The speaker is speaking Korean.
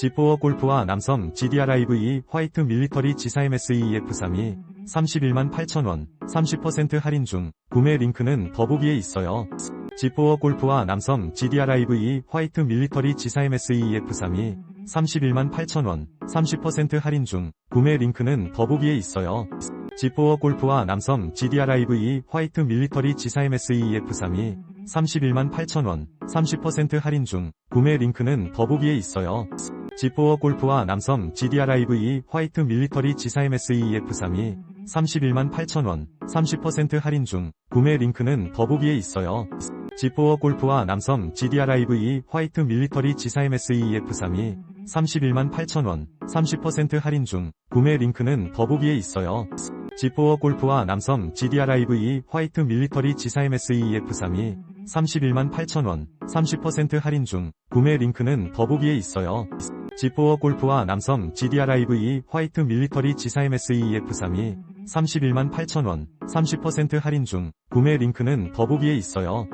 G4 골프와 남성 GDR-IV 화이트 밀리터리 G4MSEF32 31만 8천원 30% 할인 중 구매 링크는 더보기에 있어요. G4 골프와 남성 GDR-IV 화이트 밀리터리 G4MSEF32 31만 8천원 30% 할인 중 구매 링크는 더보기에 있어요. G4 골프와 남성 GDR-IV 화이트 밀리터리 G4MSEF32 31만 8천원 30% 할인 중 구매 링크는 더보기에 있어요. G4 골프와 남성 GDR-IV 화이트 밀리터리 G4MSEF32 31만 8천원 30% 할인 중 구매 링크는 더보기에 있어요. G4 골프와 남성 GDR-IV 화이트 밀리터리 G4MSEF32 31만 8천원 30% 할인 중 구매 링크는 더보기에 있어요. G4 골프와 남성 GDR-IV 화이트 밀리터리 G4MSEF32 31만 8천원 30% 할인 중 구매 링크는 더보기에 있어요. G4 골프와 남성 GDR-IV 화이트 밀리터리 G4MSEF32 31만 8천원 30% 할인 중 구매 링크는 더보기에 있어요.